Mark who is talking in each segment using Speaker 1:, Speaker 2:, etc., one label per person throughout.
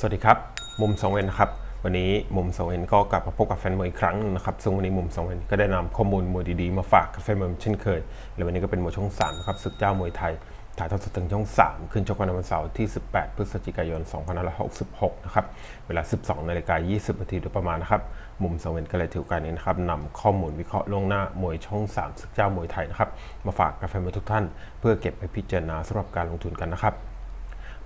Speaker 1: สวัสดีครับ มุมสองเวนนะครับ วันนี้มุมสองเวนก็กลับมาพบกับแฟนมวยอีกครั้งหนึงนะครับ ซึ่งวันนี้มุมสองเวนก็ได้นำข้อมูลมวยดีๆ มาฝากกับแฟนมวยเช่นเคย และวันนี้ก็เป็นมวยช่อง3นะครับศึกเจ้ามวยไทย ถ่ายทอดสดทางช่อง 3 ขึ้นชกวันเสาร์ที่ 18 พฤศจิกายน 2566 นะครับ เวลา 12นาฬิกา20นาทีโดยประมาณนะครับ มุมสองเวนก็เลยถือกาสนี้นะครับนำข้อมูลวิเคราะห์ล่วงหน้ามวยช่อง 3 ศึกเจ้ามวยไทยนะครับ มาฝากกับแฟนมวยทุกท่าน เพื่อเก็บไปพิจารณาสำหรับการลงทุนกันนะครับ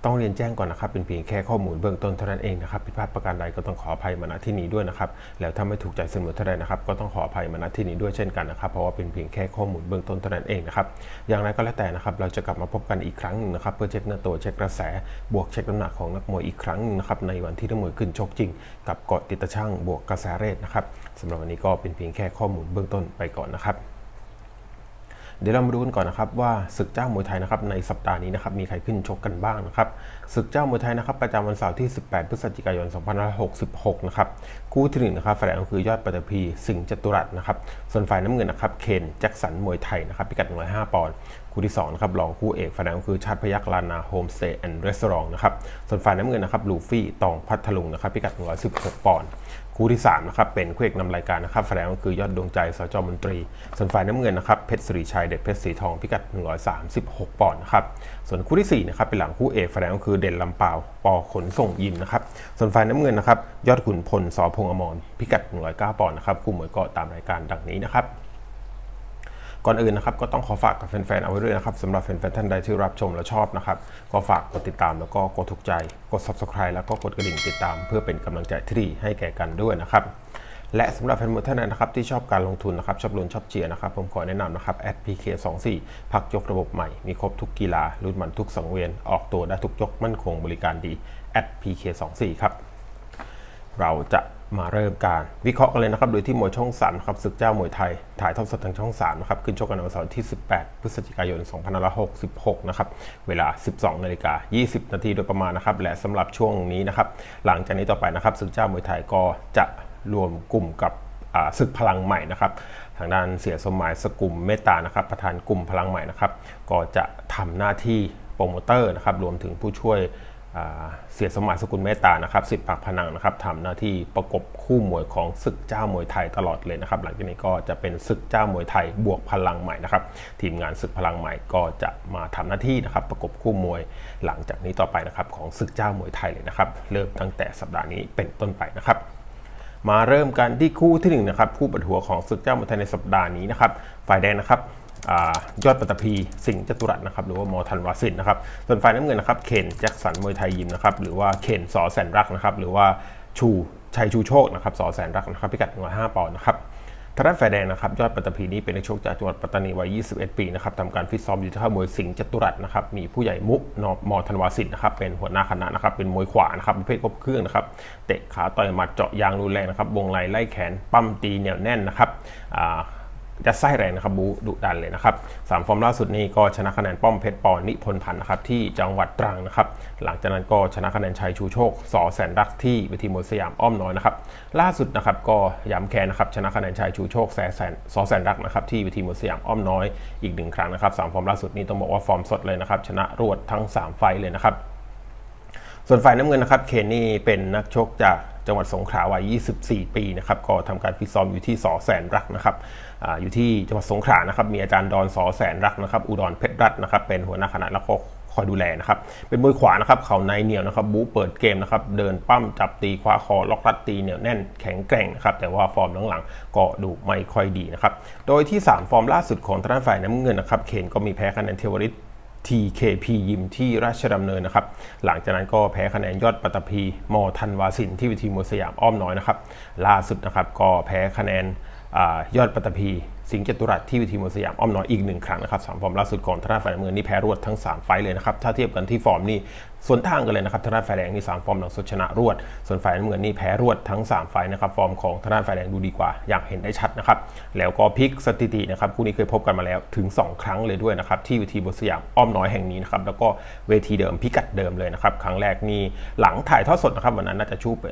Speaker 1: ต้องเรียนแจ้งก่อนนะครับ เป็นเพียงแค่ข้อมูลเบื้องต้นเท่านั้นเองนะครับผิดพลาดประการใดก็ต้องขออภัยมาณที่นี้ด้วยนะครับ แล้วถ้าไม่ถูกใจเสมอเท่าใดนะครับ ก็ต้องขออภัยมาณที่นี้ด้วยเช่นกันนะครับ เพราะว่าเป็นเพียงแค่ข้อมูลเบื้องต้นเท่านั้นเองนะครับ อย่างไรก็แล้วแต่นะครับ เราจะกลับมาพบกันอีกครั้งหนึ่งนะครับ เพื่อเช็คเนื้อตัวเช็คกระแส บวกเช็คน้ำหนักของนักมวยอีกครั้งหนึ่งนะครับ ในวันที่นักมวยขึ้นชกจริง กับเกาะติดตะช่างบวกกระแสเรทนะครับสำหรับวันนี้ก็เป็นเพียงแค่ข้อมูลเบื้องต้นไปก่อนนะครับ เดี๋ยวเรามาดูกันก่อนนะครับว่าศึกเจ้ามวยไทยนะครับในสัปดาห์นี้นะครับมีใครขึ้นชกกันบ้างนะครับศึกเจ้ามวยไทยนะครับประจำวันเสาร์ที่ 18 พฤศจิกายน 2566 นะครับคู่ที่หนึ่งนะครับฝ่ายแดงคือยอดปฐพีสิงห์จตุรัสนะครับส่วนฝ่ายน้ำเงินนะครับเคนแจ็คสันมวยไทยนะครับพิกัด 105 ปอนด์คู่ที่2นะครับรองคู่เอกฝ่ายแดงคือชาติพยักลานาโฮมสเตย์แอนด์รีสอร์ทนะครับส่วนฝ่ายน้ำเงินนะครับลูฟี่ตองพัทลุงนะครับพิกัด 116 ปอนด์ คู่ที่3นะครับเป็นคู่เอกนำรายการนะครับฝ่ายแดงก็คือยอดดวงใจสจมนตรี ส่วนฝ่ายน้ำเงินนะครับเพชรสิริชัยเด็ดเพชรสีทองพิกัด 136 ปอนด์นะครับส่วนคู่ที่4นะครับเป็นหลังคู่เอกฝ่ายแดงก็คือเด่นลำเปาปอขนส่งยิมนะครับส่วนฝ่ายน้ำเงินนะครับยอดขุนพลสอพงษ์อมรพิกัด 109 ปอนด์นะครับคู่มวยก็ตามรายการดังนี้นะครับ ก่อนอื่นนะครับก็ต้องขอฝากกับแฟนๆเอาไว้ด้วยนะครับสำหรับแฟนๆท่านใดที่รับชมและชอบนะครับก็ฝากกดติดตามแล้วก็กดถูกใจ กด subscribe แล้วก็กดกระดิ่งติดตาม เพื่อเป็นกำลังใจที่ดีให้แก่กันด้วยนะครับและสำหรับแฟนมวยท่านนะครับที่ชอบการลงทุนนะครับชอบลุ้นชอบเชียร์นะครับผมขอแนะนำนะครับแอด @pk24 พักยกระบบใหม่ มีครบทุกกีฬารุ่นมันทุกสังเวียน ออกตัวได้ทุกยกมั่นคงบริการดีแอด @pk24 ครับเราจะ มาเริ่มการวิเคราะห์กันเลยนะครับ โดยที่มวยช่อง3นะครับศึกเจ้ามวยไทย ถ่ายทอดสดทางช่อง3นะครับขึ้นชกกันในวันเสาร์ที่ 18 พฤศจิกายน 2566 นะครับ เวลา 12 นาฬิกา 20 นาทีโดยประมาณนะครับ และสำหรับช่วงนี้นะครับ หลังจากนี้ต่อไปนะครับศึกเจ้ามวยไทยก็จะรวมกลุ่มกับศึกพลังใหม่นะครับทางด้านเสียสมหมายสกุลเมตตานะครับ ประธานกลุ่มพลังใหม่นะครับ ก็จะทำหน้าที่โปรโมเตอร์นะครับรวมถึงผู้ช่วย เสียสมหมายสกุลเมตตานะครับสิทธิ์ปากพนังนะครับทำหน้าที่ประกบคู่มวยของศึกเจ้ามวยไทยตลอดเลยนะครับ หลังจากนี้ก็จะเป็นศึกเจ้ามวยไทยบวกพลังใหม่นะครับทีมงานศึกพลังใหม่ก็จะมาทำหน้าที่นะครับประกบคู่มวยหลังจากนี้ต่อไปนะครับของศึกเจ้ามวยไทยเลยนะครับเริ่มตั้งแต่สัปดาห์นี้เป็นต้นไปนะครับมาเริ่มกันที่คู่ที่หนึ่งนะครับคู่ปวดหัวของศึกเจ้ามวยไทยในสัปดาห์นี้นะครับฝ่ายแดงนะครับ ยอดปัตตภีสิงห์จตุรัสนะครับหรือว่ามอทันวาสินนะครับส่วนฝ่ายน้ำเงินนะครับเคนแจ็คสันมวยไทยยิมนะครับหรือว่าเคนสอแสนรักนะครับหรือว่าชูชัยชูโชคนะครับสอแสนรักนะครับพิกัด105ปอนด์นะครับทางด้านฝ่ายแดงนะครับยอดปัตตภีนี้เป็นนักชกจากจังหวัดปัตตานีวัย 21 ปีนะครับทำการฟิตซ้อมอยู่ที่ค่ายมวยสิงห์จตุรัสนะครับมีผู้ใหญ่มุกนอมอธันวาสิทธิ์นะครับเป็นหัวหน้าคณะนะครับเป็นมวยขวานะครับประเภทครบเครื่องนะครับเตะขาต่อยหมัดเจาะยางรุนแรงนะครับวงในไล่แขนปั้มตีเหนียวแน่นนะครับ อ่าจะไส้แรงนะครับบูดุดันเลยนะครับสามฟอร์มล่าสุดนี้ก็ชนะคะแนนป้อมเพชรปอนิพนธ์พันธ์นะครับที่จังหวัดตรังนะครับหลังจากนั้นก็ชนะคะแนนชัยชูโชคสอแสนรักที่เวทีมวยสยามอ้อมน้อยนะครับล่าสุดนะครับก็ย้ำแค้นนะครับชนะคะแนนชัยชูโชคแสแสนสอแสนรักนะครับที่เวทีมวยสยามอ้อมน้อยอีกหนึ่งครั้งนะครับสามฟอร์มล่าสุดนี้ต้องบอกว่าฟอร์มสดเลยนะครับชนะรวดทั้ง 3 ไฟเลยนะครับ ส่วนฝ่ายน้ำเงินนะครับเคนนี่เป็นนักชกจากจังหวัดสงขลาวัย 24 ปีนะครับ ก็ทำการฟิตซ้อมอยู่ที่สอแสนรักนะครับออยู่ที่จังหวัดสงขลานะครับ มีอาจารย์ดอนสอแสนรักนะครับ อุดรเพชรรัตน์นะครับ เป็นหัวหน้าคณะแล้วก็คอยดูแลนะครับ เป็นมวยขวานะครับ เขาในเหนียวนะครับ บู๊เปิดเกมนะครับ เดินปั้มจับตีคว้าคอ ล็อกรัดตีเหนียวแน่นแข็งแกร่งนะครับ แต่ว่าฟอร์มหลังๆก็ดูไม่ค่อยดีนะครับ โดยที่ 3 ฟอร์มล่าสุดของทางด้านฝ่ายน้ำเงินนะครับ เคนก็มีแพ้คะแนนเทวริต TKP ยิมที่ราชดำเนินนะครับ หลังจากนั้นก็แพ้คะแนนยอดปัตภีมอทันวาสินที่วิธีมวยสยามอ้อมน้อยนะครับ ล่าสุดนะครับก็แพ้คะแนน ยอดปัตตภีสิงห์จตุรัสที่วิธีมสยามอ้อมน้อยอีกหนึ่งครั้งนะครับสามฟอร์มล่าสุดของทางด้านฝ่ายน้ำเงินนี่แพ้รวดทั้ง 3 ไฟเลยนะครับถ้าเทียบกันที่ฟอร์มนี่สวนทางกันเลยนะครับทางด้านฝ่ายแดงนี่สามฟอร์มหลังสุดชนะรวด ส่วนฝ่ายน้ำเงินนี่แพ้รวดทั้ง 3 ไฟนะครับฟอร์มของทางด้านฝ่ายแดงดูดีกว่า อย่างเห็นได้ชัดนะครับแล้วก็พลิกสถิตินะครับคู่นี้เคยพบกันมาแล้วถึง 2 ครั้งเลยด้วยนะครับที่เวทีบนสยามอ้อมน้อยแห่งนี้นะครับแล้วก็เวทีเดิมพิกัดเดิมเลยนะครับครั้งแรกนี่หลังถ่ายทอดสดนะครับวันนั้นน่าจะชูเป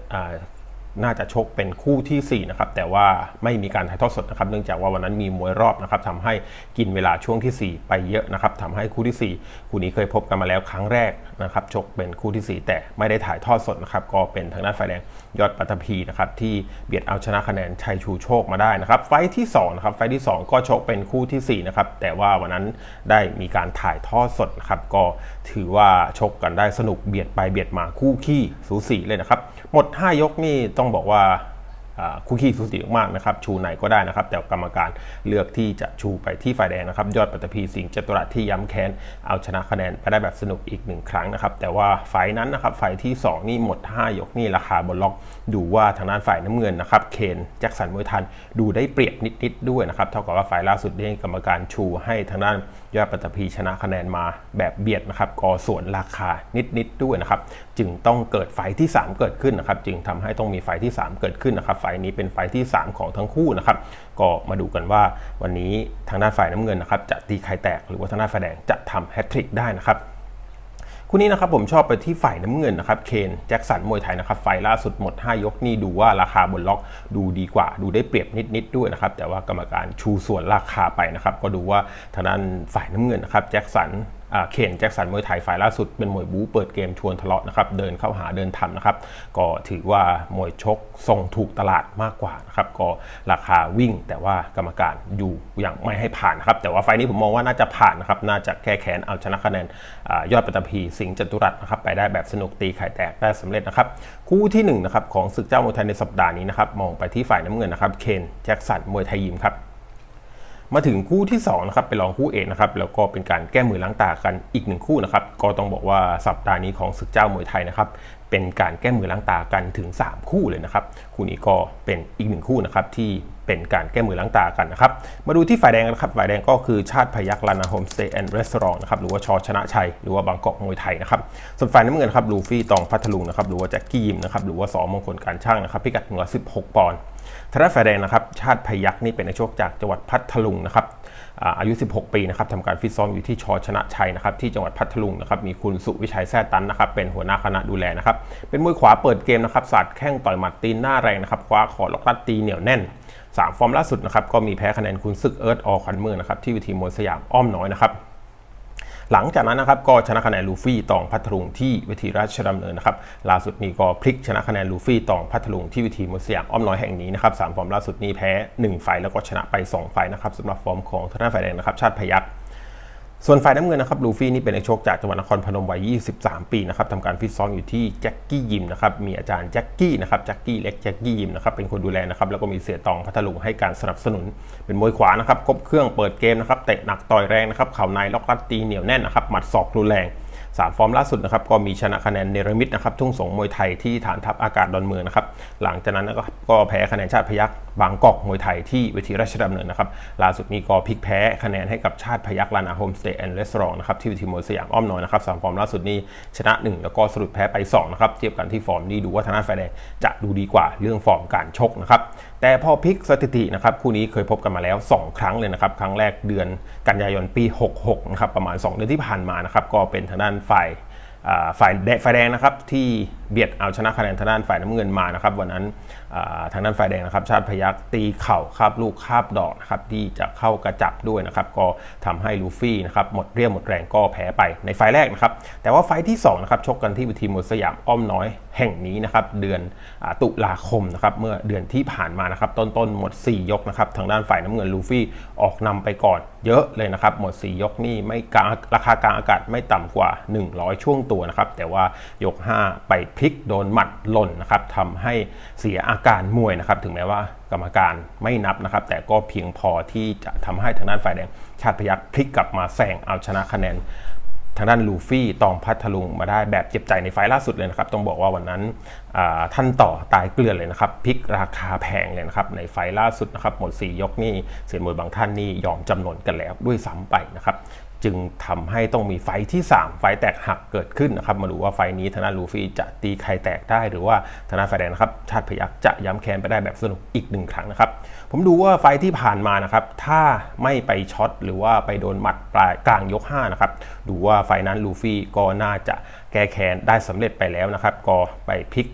Speaker 1: น่าจะชกเป็นคู่ทีสี่ 4 นะครับ แต่ว่าไม่มีการถ่ายทอดสดนะครับ เนื่องจากว่าวันนั้นมีมวยรอบนะครับทำให้กินเวลาช่วงทีสี่ 4 ไปเยอะนะครับทำให้คู่ที่ 4 คู่นี้เคยพบกันมาแล้วครั้งแรกนะครับ ชกเป็นคู่ที่ 4 แต่ไม่ได้ถ่ายทอดสดนะครับ ก็เป็นทางด้านฝ่ายแดงยอดปัตภีนะครับที่เบียดเอาชนะคะแนนชัยชูโชคมาได้นะครับ ไฟที่2นะครับ ไฟท์ที่ 2 ก็ชกเป็นคู่ที่4นะครับ แต่ว่าวันนั้นได้มีการถ่ายทอดสดนะครับ ก็ถือว่าชกกันได้สนุกเบียดไปเบียดมาคู่ขี้สูสีเลยนะครับ หมด 5 ยกนี่ต้องบอกว่าคู่ขี้สูสีมากนะครับ ชูไหนก็ได้นะครับ แต่กรรมการเลือกที่จะชูไปที่ฝ่ายแดงนะครับ ยอดปัตภีสิงห์จตุรัสที่ย้ำแค้น เอาชนะคะแนนไปได้แบบสนุกอีกหนึ่งครั้งนะครับ แต่ว่าฝ่ายนั้นนะครับ ฝ่ายที่ 2 นี่หมด 5 ยกนี่ราคาบนล็อก ดูว่าทางด้านฝ่ายน้ำเงินนะครับ เคนแจ็คสันมวยทัน ดูได้เปรียบนิดๆด้วยนะครับ เท่ากับว่าฝ่ายล่าสุดนี่กรรมการชูให้ทางด้านยอดปัตภีชนะคะแนนมาแบบเบียดนะครับ กอส่วนราคานิดๆด้วยนะครับ จึงต้องเกิดไฟที่ 3 เกิดขึ้นนะครับ จึงทำให้ต้องมีไฟที่ 3 เกิดขึ้นนะครับ ไฟนี้เป็นไฟที่ 3 ของทั้งคู่นะครับ ก็มาดูกันว่าวันนี้ทางด้านฝ่ายน้ำเงินนะครับจะตีไข่แตกหรือว่าทางด้านฝ่ายแดงจะทำแฮตทริกได้นะครับคู่นี้นะครับผมชอบไปที่ฝ่ายน้ำเงินนะครับเคนแจ็คสันมวยไทยนะครับไฟล่าสุดหมด 5 ยกนี่ดูว่าราคาบนล็อกดูดีกว่า ดูได้เปรียบนิดๆด้วยนะครับแต่ว่ากรรมการชูส่วนราคาไปนะครับก็ดูว่าทางด้านฝ่ายน้ำเงินนะครับแจ็คสัน เคนแจ็คสันมวยไทยฝ่ายล่าสุดเป็นมวยบู๊เปิดเกมชวนทะเลาะนะครับเดินเข้าหาเดินทำนะครับก็ถือว่ามวยชกทรงถูกตลาดมากกว่านะครับก็ราคาวิ่งแต่ว่ากรรมการอยู่อย่างไม่ให้ผ่านนครับแต่ว่าไฟนี้ผมมองว่าน่าจะผ่านนะครับน่าจะแก้แค้นเอาชนะคะแนนยอดปัตตภีสิงห์จตุรัสนะครับไปได้แบบสนุกตีไข่แตกได้สำเร็จนะครับคู่ที่1นะครับของศึกเจ้ามวยไทยในสัปดาห์นี้นะครับมองไปที่ฝ่ายน้ำเงินนะครับเคนแจ็คสันมวยไทยยิมครับ มาถึงคู่ที่2นะครับไปลองคู่เอกนะครับแล้วก็เป็นการแก้มือล้างตากันอีกหนึ่งคู่นะครับก็ต้องบอกว่าสัปดาห์นี้ของศึกเจ้ามวยไทยนะครับเป็นการแก้มือล้างตากันถึง 3 คู่เลยนะครับคู่นี้ก็เป็นอีกหนึ่งคู่นะครับที่เป็นการแก้มือล้างตากันนะครับมาดูที่ฝ่ายแดงกันะครับฝ่ายแดงก็คือชาติพยักลานาโฮมสเตย์แอนด์รีสอร์ทนะครับหรือว่าชอชนะชัยหรือว่าบางกอกมวยไทยนะครับส่วนฝ่ายน้ำเงินครับลูฟี่ตองพัทลุงนะครับหรือว่าแจ็คกี้ยิมนะครับหรือว่าสอมงคลการช่างนะครับพิกัด116ปอนด์ ทางด้านฝ่ายแดงนะครับชาติพยักนี่เป็นนักชกจากจังหวัดพัทลุงนะครับอายุ 16 ปีนะครับทำการฟิตซ้อมอยู่ที่ชอชนะชัยนะครับที่จังหวัดพัทลุงนะครับมีคุณสุวิชัยแท้ตันนะครับเป็นหัวหน้าคณะดูแลนะครับเป็นมวยขวาเปิดเกมนะครับสาดแข้งต่อยหมัดตีนหน้าแรงนะครับคว้าขอล็อกรัดตีเหนียวแน่น 3 ฟอร์มล่าสุดนะครับก็มีแพ้คะแนนคุณซึกเอิร์ธออคันเมืองนะครับที่วิธีมวยสยามอ้อมน้อยนะครับ หลังจากนั้นนะครับก็ชนะคะแนนลูฟี่ตองพัทลุงที่วิธีราชดำเนินนะครับล่าสุดนี้ก็พลิกชนะคะแนนลูฟี่ตองพัทลุงที่วิธีมวยสยามอ้อมน้อยแห่งนี้นะครับสามฟอร์มล่าสุดนี้แพ้1ไฟแล้วก็ชนะไป2ไฟนะครับสำหรับฟอร์มของทางด้านฝ่ายแดงนะครับชาติพยัคฆ์ ส่วนฝ่ายน้ำเงินนะครับลูฟี่นี่เป็นนักชกจากจังหวัดนครพนมวัย 23 ปีนะครับทำการฟิตซ้อมอยู่ที่แจ็คกี้ยิมนะครับมีอาจารย์แจ็คกี้นะครับแจ็คกี้เล็กแจ็คกี้ยิมนะครับเป็นคนดูแลนะครับแล้วก็มีเสียตองพัทลุงให้การสนับสนุน เป็นมวยขวานะครับครบเครื่องเปิดเกมนะครับเตะหนักต่อยแรงนะครับเข่าในล็อกรัดตีเหนียวแน่นนะครับหมัดศอกรุนแรง 3 ฟอร์มล่าสุดนะครับก็มีชนะคะแนนเนรมิตนะครับทุ่งสงมวยไทยที่ฐานทัพอากาศดอนเมืองนะครับหลังจากนั้นก็แพ้คะแนนชาติพยักบางกอกมวยไทยที่เวทีราชดำเนินนะครับล่าสุดนี้ก็พลิกแพ้คะแนนให้กับชาติพยักลานาโฮมสเตย์แอนด์รีสอร์ทนะครับที่เวทีมวยสยามอ้อมน้อยนะครับสามฟอร์มล่าสุดนี้ชนะ 1 แล้วก็สรุปแพ้ไป2นะครับเทียบกันที่ฟอร์มนี้ดูว่าทางด้านไฟแดงจะดูดีกว่าเรื่องฟอร์มการชกนะครับ แต่พอพลิกสถิตินะครับคู่นี้เคยพบกันมาแล้ว 2 ครั้งเลยนะครับ ครั้งแรกเดือนกันยายนปี 66 นะครับ ประมาณ 2 เดือนที่ผ่านมานะครับ ก็เป็นทางด้านฝ่ายฝ่ายฝ่ายแดงนะครับที่เบียดเอาชนะคะแนนทางด้านฝ่ายน้ำเงินมานะครับ วันนั้นทางด้านฝ่ายแดงนะครับ ชาติพยักตีเข่าคาบลูกคาบดอกนะครับที่จะเข้ากระจับด้วยนะครับ ก็ทำให้ลูฟี่นะครับหมดเรี่ยวหมดแรงก็แพ้ไปในไฟแรกนะครับ แต่ว่าไฟที่2นะครับชกกันที่วิธีมวยสยามอ้อมน้อยแห่งนี้นะครับเดือนตุลาคมนะครับเมื่อเดือนที่ผ่านมานะครับต้นๆหมด 4 ยกนะครับทางด้านฝ่ายน้ำเงินลูฟี่ออกนำไปก่อนเยอะเลยนะครับหมด 4 ยกนี่ไม่กลางราคากลางอากาศไม่ต่ำกว่า 100 ช่วงตัวนะครับแต่ว่ายก 5 ไปพลิกโดนหมัดหล่นนะครับทำให้เสียอาการมวยนะครับ ถึงแม้ว่ากรรมการไม่นับนะครับ แต่ก็เพียงพอที่จะทำให้ทางด้านฝ่ายแดง ชาติพยักพลิกกลับมาแซงเอาชนะคะแนนทางด้านลูฟี่ตองพัทลุงมาได้แบบเจ็บใจในไฟล่าสุดเลยนะครับ ต้องบอกว่าวันนั้นท่านต่อตายเกลือนเลยนะครับพลิกราคาแพงเลยนะครับ ในไฟล่าสุดนะครับหมด 4 ยกนี่เสียนมวยบางท่านนี่ยอมจำนนกันแล้วด้วยซ้ำไปนะครับ จึงทำให้ต้องมีไฟที่ 3 ไฟแตกหักเกิดขึ้นนะครับ มาดูว่าไฟนี้ธนาลูฟี่จะตีใครแตกได้หรือว่าธนาไฟแดงนะครับ ชาติพยักจะย้ำแค้นไปได้แบบสนุกอีกหนึ่งครั้งนะครับ ผมดูว่าไฟที่ผ่านมานะครับ ถ้าไม่ไปช็อตหรือว่าไปโดนหมัดปลายกลางยก5นะครับ ดูว่าไฟนั้นลูฟี่ก็น่าจะแก้แค้นได้สำเร็จไปแล้วนะครับ ก็ไปพลิก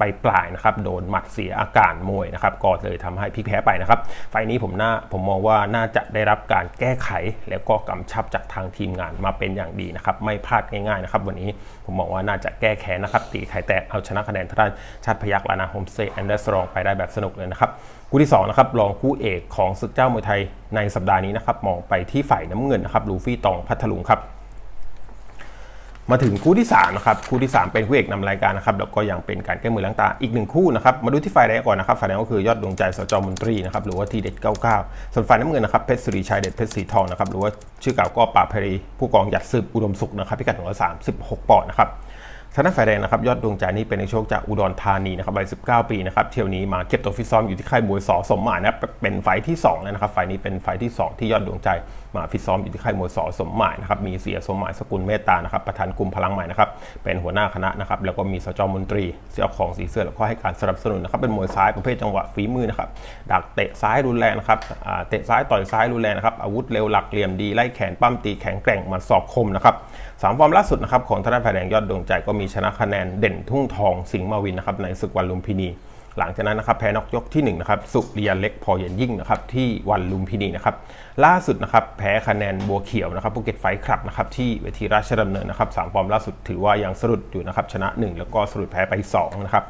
Speaker 1: ไปปลายนะครับโดนหมัดเสียอาการมวยนะครับก็เลยทำให้พลิกแพ้ไปนะครับ ไฟนี้ผมน่าผมมองว่าน่าจะได้รับการแก้ไข แล้วก็กำชับจากทางทีมงานมาเป็นอย่างดีนะครับไม่พลาดง่ายๆนะครับวันนี้ผมมองว่าน่าจะแก้แค้นนะครับตีไข่แตกเอาชนะคะแนนทางด้านชาติพยักลานาโฮมเตย์แอนเดอร์สรองไปได้แบบสนุกเลยนะครับคู่ที่2นะครับรองคู่เอกของศึกเจ้ามวยไทยในสัปดาห์นี้นะครับมองไปที่ฝ่ายน้ำเงินนะครับลูฟี่ตองพัทลุงครับ มาถึงคู่ที่3นะครับคู่ที่ 3 เป็นคู่เอกนำรายการนะครับแล้วก็ยังเป็นการแก้มือล้างตาอีกหนึ่งคู่นะครับมาดูที่ฝ่ายแดงก่อนนะครับฝ่ายแดงก็คือยอดดวงใจสจมนตรีนะครับหรือว่าทีเด็ด99 ส่วนฝ่ายน้ำเงินนะครับเพชรสุริชัยเด็ดเพชรสีทองนะครับหรือว่าชื่อเก่าก็ป่าเพรีผู้กองหยัดสืบอุดมสุขนะครับพิกัด136ปอนด์นะครับ ทางด้านฝ่ายแดงนะครับยอดดวงใจนี่เป็นในโชคจากอุดรธานีนะครับวัย19 ปีนะครับเที่ยวนี้มาเก็บตัวฟิตซ้อมอยู่ที่ค่ายมวยสอสมหมายนะครับเป็นไฟที่2แล้วนะครับไฟนี้เป็นไฟที่ 2 ที่ยอดดวงใจมาฟิตซ้อมอยู่ที่ค่ายมวยสอสมหมายนะครับมีเสียสมหมายสกุลเมตตานะครับประธานกลุ่มพลังใหม่นะครับเป็นหัวหน้าคณะนะครับแล้วก็มีสจมนตรีเสียของสีเสื้อแล้วก็ให้การสนับสนุนนะครับเป็นมวยซ้ายประเภทจังหวะฝีมือนะครับดักเตะซ้ายรุนแรงนะครับเตะซ้ายต่อยซ้ายรุนแรงนะครับอาวุธเร็วหลักเหลี่ยมดีไล่แขนปั้มตีแข็งแกร่งมันสอบคมนะครับ สามฟอร์มล่าสุดนะครับของทางด้านฝ่ารแดงยอดดวงใจก็มีชนะคะแนนเด่นทุ่งทองสิงห์มาวินนะครับในศึกวันลุมพินี หลังจากนั้นนะครับแพ้นอกยกที่1นะครับสุริยันเล็กพอเย็นยิ่งนะครับที่วันลุมพินีนะครับล่าสุดนะครับแพ้คะแนนบัวเขียวนะครับภูเก็ตไฟคลับนะครับที่เวทีราชดำเนินนะครับสามฟอร์มล่าสุดถือว่ายังสรุดอยู่นะครับชนะ 1 แล้วก็สรุดแพ้ไป2นะครับ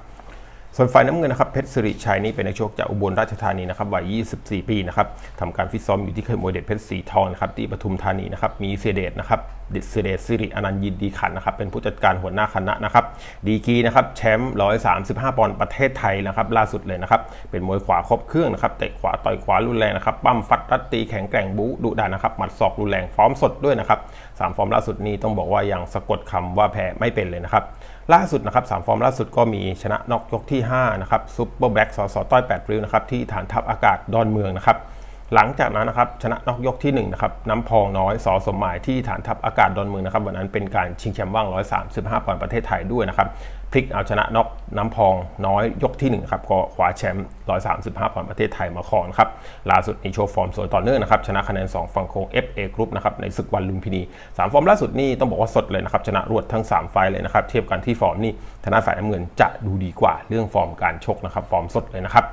Speaker 1: ส่วนฝ่ายน้ำเงินนะครับเพชรสิริชัยนี่เป็นนักชกจากอุบลราชธานีนะครับวัย 24 ปีนะครับทำการฟิตซ้อมอยู่ที่เคยมวยเด็ดเพชรสีทองครับที่ปทุมธานีนะครับมีเสเดชนะครับเดชเสเดชสิริอนันต์ยินดีขันนะครับเป็นผู้จัดการหัวหน้าคณะนะครับดีกีนะครับแชมป์135 ปอนด์ประเทศไทยนะครับล่าสุดเลยนะครับเป็นมวยขวาครบเครื่องนะครับเตะขวาต่อยขวารุนแรงนะครับปั้มฟัดรัดตีแข็งแกร่งบู๊ดุดันนะครับหมัดศอกรุนแรงฟอร์มสดด้วยนะครับสามฟอร์มล่าสุดนี้ต้องบอกว่ายังสะกดคำว่าแพ้ไม่เป็นเลยนะครับ ล่าสุดนะครับสามฟอร์มล่าสุดก็มีชนะนอกยกที่ 5 นะครับซุปเปอร์แบล็กสอสอต้อย8ริ้วนะครับที่ฐานทัพอากาศดอนเมืองนะครับหลังจากนั้นนะครับชนะนอกยกที่1นะครับน้ำพองน้อยสอสมหมายที่ฐานทัพอากาศดอนเมืองนะครับวันนั้นเป็นการชิงแชมป์ว่าง 135ปอนด์ประเทศไทยด้วยนะครับ พลิกเอาชนะน็อกน้ำพองน้อยยกที่ 1 ครับ ก็คว้าแชมป์ 135 ปอนด์ประเทศไทยมาครองครับ ล่าสุดนี้โชว์ฟอร์มสวยต่อเนื่องนะครับ ชนะคะแนน 2 ฝั่งโค้ง FA กรุ๊ปนะครับ ในศึกวันลุมพินี 3 ฟอร์มล่าสุดนี่ต้องบอกว่าสดเลยนะครับ ชนะรวดทั้ง 3 ไฟเลยนะครับ เทียบกันที่ฟอร์มนี่ธนาสายน้ำเงินจะดูดีกว่าเรื่องฟอร์มการชกนะครับ ฟอร์มสดเลยนะครับ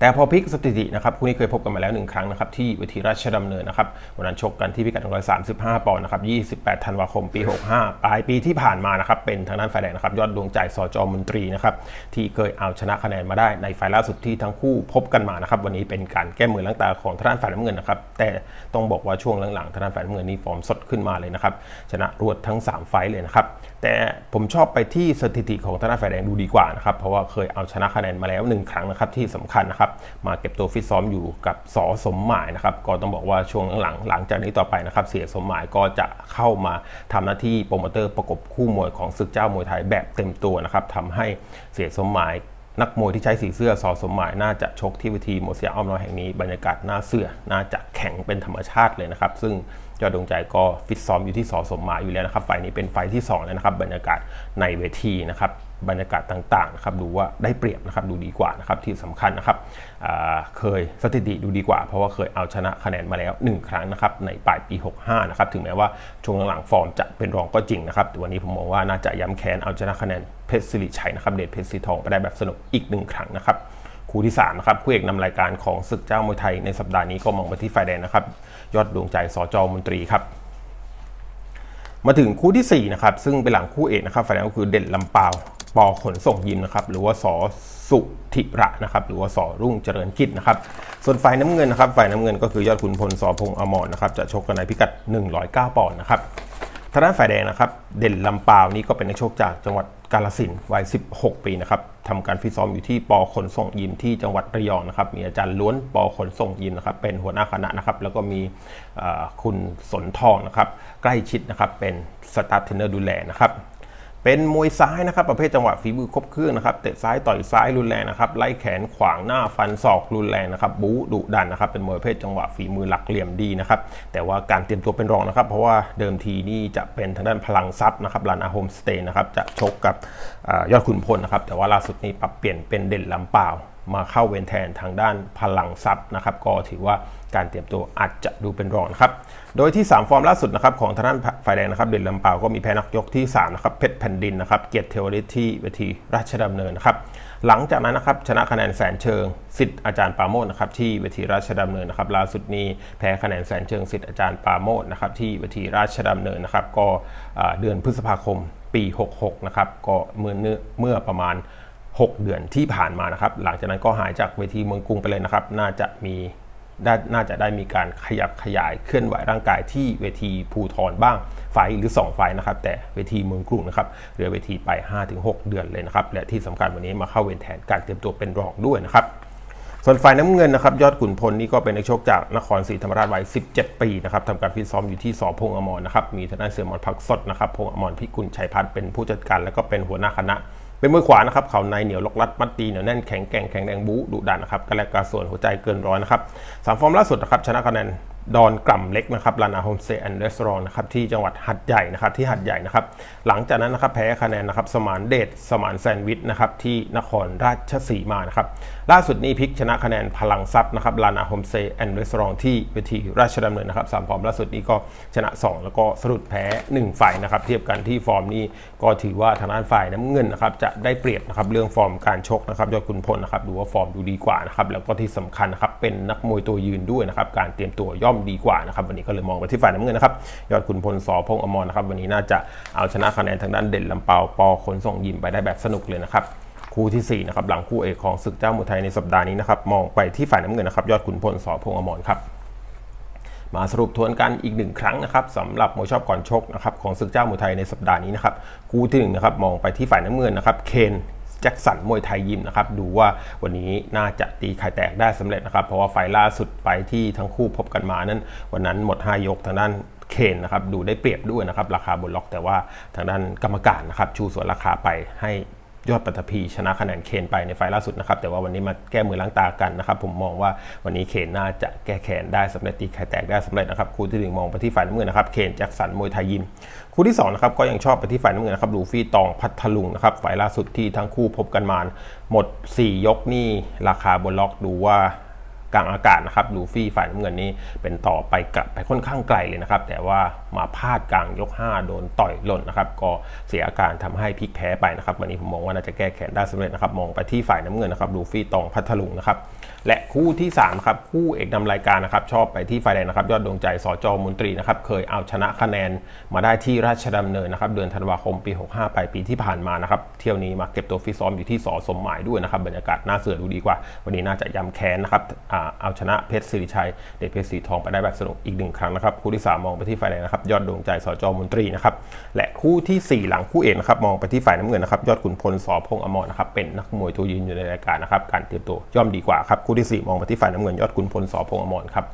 Speaker 1: แต่พอพลิกสถิตินะครับคู่นี้เคยพบกันมาแล้วหนึ่งครั้งนะครับที่เวทีราชดำเนินนะครับวันนั้นชกกันที่พิกัด135 ปอนด์นะครับ 28 ธันวาคมปี 65 ปลายปีที่ผ่านมานะครับเป็นทางด้านฝ่ายแดงนะครับยอดดวงใจสจมนตรีนะครับที่เคยเอาชนะคะแนนมาได้ในไฟล์ล่าสุดที่ทั้งคู่พบกันมานะครับวันนี้เป็นการแก้มือล้างตาของทางด้านฝ่ายน้ำเงินนะครับแต่ต้องบอกว่าช่วงหลังๆทางด้านฝ่ายน้ำเงินนี่ฟอร์มสดขึ้นมาเลยนะครับชนะรวดทั้ง 3 ไฟล์เลยนะครับ แต่ผมชอบไปที่สถิติของทางด้านฝ่ายแดงดูดีกว่านะครับเพราะว่าเคยเอาชนะคะแนนมาแล้วหนึ่งครั้งนะครับที่สำคัญนะครับมาเก็บตัวฟิตซ้อมอยู่กับสอสมหมายนะครับก็ต้องบอกว่าช่วงหลังหลังจากนี้ต่อไปนะครับเสียสมหมายก็จะเข้ามาทำหน้าที่โปรโมเตอร์ประกบคู่มวยของศึกเจ้ามวยไทยแบบเต็มตัวนะครับทำให้เสียสมหมายนักมวยที่ใช้สีเสื้อสอสมหมายน่าจะชกที่เวทีโมเสียอ้อมน้อยแห่งนี้บรรยากาศน่าเสื้อน่าจะแข็งเป็นธรรมชาติเลยนะครับ ซึ่ง ยอดดวงใจก็ฟิตซ้อมอยู่ที่สอสมมาอยู่แล้วนะครับไฟนี้เป็นไฟที่2แล้วนะครับบรรยากาศในเวทีนะครับบรรยากาศต่างๆนะครับดูว่าได้เปรียบนะครับดูดีกว่านะครับที่สำคัญนะครับเคยสถิติดูดีกว่า เพราะว่าเคยเอาชนะคะแนนมาแล้ว 1 ครั้งนะครับในปลายปี 65นะครับถึงแม้ว่าช่วงหลังๆฟอร์มจะเป็นรองก็จริงนะครับแต่วันนี้ผมมองว่าน่าจะย้ำแค้นเอาชนะคะแนนเพชรสิริชัยนะครับเดชเพชรสีทองไปได้แบบสนุกอีกหนึ่งครั้งนะครับ คู่ที่3นะครับคู่เอกนำรายการของศึกเจ้ามวยไทยในสัปดาห์นี้ก็มองไปที่ฝ่ายแดงนะครับ ยอดดวงใจสจมนตรีครับมาถึงคู่ที่4นะครับซึ่งเป็นหลังคู่เอกนะครับฝ่ายแดงก็คือเด่นลำปาวปอขนส่งยิมนะครับหรือว่าสอสุธิระนะครับหรือว่าสอรุ่งเจริญกิจนะครับส่วนฝ่ายน้ำเงินนะครับฝ่ายน้ำเงินก็คือยอดขุนพลสอพงษ์อมรนะครับจะชกกันในพิกัด 109 ปอนด์นะครับทางด้านฝ่ายแดงนะครับเด่นลำปาวนี่ก็เป็นนักชกจากจังหวัด กาลสินวัย 16 ปีนะครับทำการฟิตซ้อมอยู่ที่ปอขนส่งยิมที่จังหวัดระยองนะครับ มีอาจารย์ล้วนปอขนส่งยิมนะครับ เป็นหัวหน้าคณะนะครับ แล้วก็มีคุณสนทองนะครับ ใกล้ชิดนะครับ เป็นสตาฟเทรนเนอร์ดูแลนะครับ เป็นมวยซ้ายนะครับประเภทจังหวะฝีมือครบเครื่องนะครับเตะซ้ายต่อยซ้ายรุนแรงนะครับไล่แขนขวางหน้าฟันศอกรุนแรงนะครับบู๊ดุดันนะครับเป็นมวยประเภทจังหวะฝีมือหลักเหลี่ยมดีนะครับแต่ว่าการเตรียมตัวเป็นรองนะครับเพราะว่าเดิมทีนี่จะเป็นทางด้านพลังทรัพย์นะครับลานาโฮมสเตย์นะครับจะชกกับอยอดขุนพลนะครับแต่ว่าล่าสุดนี้ปรับเปลี่ยนเป็นเด่นลำเปล่า มาเข้าเวรแทนทางด้านพลังทรัพย์นะครับ ก็ถือว่าการเตรียมตัวอาจจะดูเป็นรองครับ โดยที่ 3 ฟอร์มล่าสุดนะครับของทางด้านฝ่ายแดงนะครับ เด่นลำเปาก็มีแพ้นักยกที่3นะครับเพชรแผ่นดินนะครับ เกียรติเทวฤทธิ์ที่เวทีราชดำเนินนะครับ หลังจากนั้นนะครับชนะคะแนนแสนเชิงสิทธิ์อาจารย์ปาโมทนะครับที่เวทีราชดำเนินนะครับล่าสุดนี้แพ้คะแนนแสนเชิงสิทธิ์อาจารย์ปาโมทนะครับที่เวทีราชดำเนินนะครับ ก็เดือนพฤษภาคมปี 66 นะครับ ก็เมื่อเนื้อเมื่อประมาณ 6 เดือนที่ผ่านมานะครับ หลังจากนั้นก็หายจากเวทีเมืองกรุงไปเลยนะครับ น่าจะมีได้น่าจะได้มีการขยับขยายเคลื่อนไหวร่างกายที่เวทีภูทรบ้างไฟหรือ 2 ไฟนะครับ แต่เวทีเมืองกรุงนะครับเหลือเวทีไป 5-6 เดือนเลยนะครับ และที่สำคัญวันนี้มาเข้าเวรแทนการเตรียมตัวเป็นรองด้วยนะครับส่วนฝ่ายน้ำเงินนะครับยอดขุนพลนี่ก็เป็นนักชกจากนครศรีธรรมราชวัย 17 ปีนะครับทำการฟิตซ้อมอยู่ที่สพงอมรนะครับมีทางด้านเสือหมอนพักสดนะครับพงอมรพิกุลชัยพัฒน์เป็นผู้จัดการ แล้วก็เป็นหัวหน้าคณะ เป็นมือขวานะครับเขาในเหนียวล็อกลัดมัดตีเหนียวแน่นแข็งแกร่งแข็งแรงบู๊ดุดันนะครับกระแลกกระส่วนหัวใจเกินร้อยนะครับสามฟอร์มล่าสุดนะครับชนะคะแนน ดอนกล่ำเล็กนะครับลานาโฮมเซแอนด์รีสอร์ทนะครับที่จังหวัดหัดใหญ่นะครับที่หัดใหญ่นะครับ หลังจากนั้นนะครับแพ้คะแนนนะครับสมานเดชสมานแซนวิชนะครับที่นครราชสีมานะครับล่าสุดนี้พลิกชนะคะแนนพลังทรัพย์นะครับลานาโฮมเซแอนด์รีสอร์ทที่เวทีราชดำเนินนะครับสามฟอร์มล่าสุดนี้ก็ชนะ 2 แล้วก็สรุปแพ้ 1 ฝ่ายนะครับเทียบกันที่ฟอร์มนี้ก็ถือว่าทางด้านฝ่ายน้ำเงินนะครับจะได้เปรียบนะครับเรื่องฟอร์มการชกนะครับยอดขุนพลนะครับดูว่าฟอร์มดูดีกว่านะครับแล้วก็ที่สำคัญนะครับเป็นนักมวยตัวยืนด้วยนะครับการเตรียมตัวย่อมดีกว่านะครับวันนี้ก็เลยมองไปที่ฝ่ายน้ำเงินนะครับยอดขุนพลสอพงอมรนะครับวันนี้น่าจะเอาชนะคะแนนทางด้านเด่นลำเปาปอขนส่งยิมไปได้แบบสนุกเลยนะครับคู่ที่4นะครับหลังคู่เอกของศึกเจ้ามวยไทยในสัปดาห์นี้นะครับมองไปที่ฝ่ายน้ำเงินนะครับยอดขุนพลสอพงอมรครับมาสรุปทวนกันอีกหนึ่งครั้งนะครับสำหรับมวยชอบก่อนชกนะครับของศึกเจ้ามวยไทยในสัปดาห์นี้นะครับคู่ที่หนึ่งนะครับมองไปที่ฝ่ายน้ำเงินนะครับเคน แจ็คสันมวยไทยยิมนะครับดูว่าวันนี้น่าจะตีไข่แตกได้สำเร็จนะครับ เพราะว่าไฟล์ล่าสุดไฟที่ทั้งคู่พบกันมานั้น วันนั้นหมด 5 ยกทางด้านเคนนะครับดูได้เปรียบด้วยนะครับราคาบนล็อกแต่ว่าทางด้านกรรมการนะครับชูส่วนราคาไปให้ ยอดปัตภีชนะคะแนนเคนไปในไฟล์ล่าสุดนะครับ แต่ว่าวันนี้มาแก้มือล้างตากันนะครับผมมองว่าวันนี้เคนน่าจะแก้แขนได้สำเร็จตีไข่แตกได้สำเร็จนะครับคู่ที่หนึ่งมองไปที่ฝ่ายน้ำเงินนะครับเคนแจ็คสันมวยไทยยิมคู่ที่2นะครับก็ยังชอบไปที่ฝ่ายน้ำเงินนะครับลูฟี่ตองพัทลุงนะครับไฟล์ล่าสุดที่ทั้งคู่พบกันมาหมด 4 ยกนี่ราคาบนล็อกดูว่า กลางอากาศนะครับลูฟี่ฝ่ายน้ำเงินนี้เป็นต่อไปกลับไปค่อนข้างไกลเลยนะครับ แต่ว่ามาพลาดกลางยก 5 โดนต่อยหล่นนะครับ ก็เสียอาการทำให้พลิกแพ้ไปนะครับ วันนี้ผมมองว่าน่าจะแก้แค้นได้สำเร็จนะครับ มองไปที่ฝ่ายน้ำเงินนะครับลูฟี่ตองพัทลุงนะครับ และคู่ที่ 3 ครับ คู่เอกนำรายการนะครับ ชอบไปที่ฝ่ายแดงนะครับ ยอดดวงใจสจมนตรีนะครับ เคยเอาชนะคะแนนมาได้ที่ราชดำเนินนะครับ เดือนธันวาคมปี 65 ไปปีที่ผ่านมานะครับ เที่ยวนี้มาเก็บตัวฟิตซ้อมอยู่ที่สอสมหมายด้วยนะครับ บรรยากาศน่าเสือดูดีกว่า วันนี้น่าจะย้ำแค้นนะครับเอาชนะเพชรศิริชัย เดชเพชรสีทองไปได้แบบสนุกอีกหนึ่งครั้งนะครับ คู่ที่ 3 มองไปที่ฝ่ายแดงนะครับ ยอดดวงใจสจมนตรีนะครับ และคู่ทีสี่ 4 หลังคู่เอกนะครับ มองไปที่ฝ่ายน้ำเงินนะครับ ยอดขุนพลสอพงษ์อมรนะครับ เป็นนักมวยตัวยืนอยู่ในรายการนะครับ การเตรียมตัวย่อมดีกว่าครับคูที่สี่มองไปที่ฝ่ายน้ำเงินยอดคุณพลสอพงอมรครับ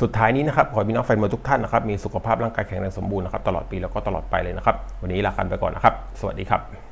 Speaker 1: สุดท้ายนี้นะครับขอให้พี่น้องแฟนมวยทุกท่านนะครับมีสุขภาพร่างกายแข็งแรงสมบูรณ์นะครับตลอดปีแล้วก็ตลอดไปเลยนะครับ วันนี้ลากันไปก่อนนะครับ สวัสดีครับ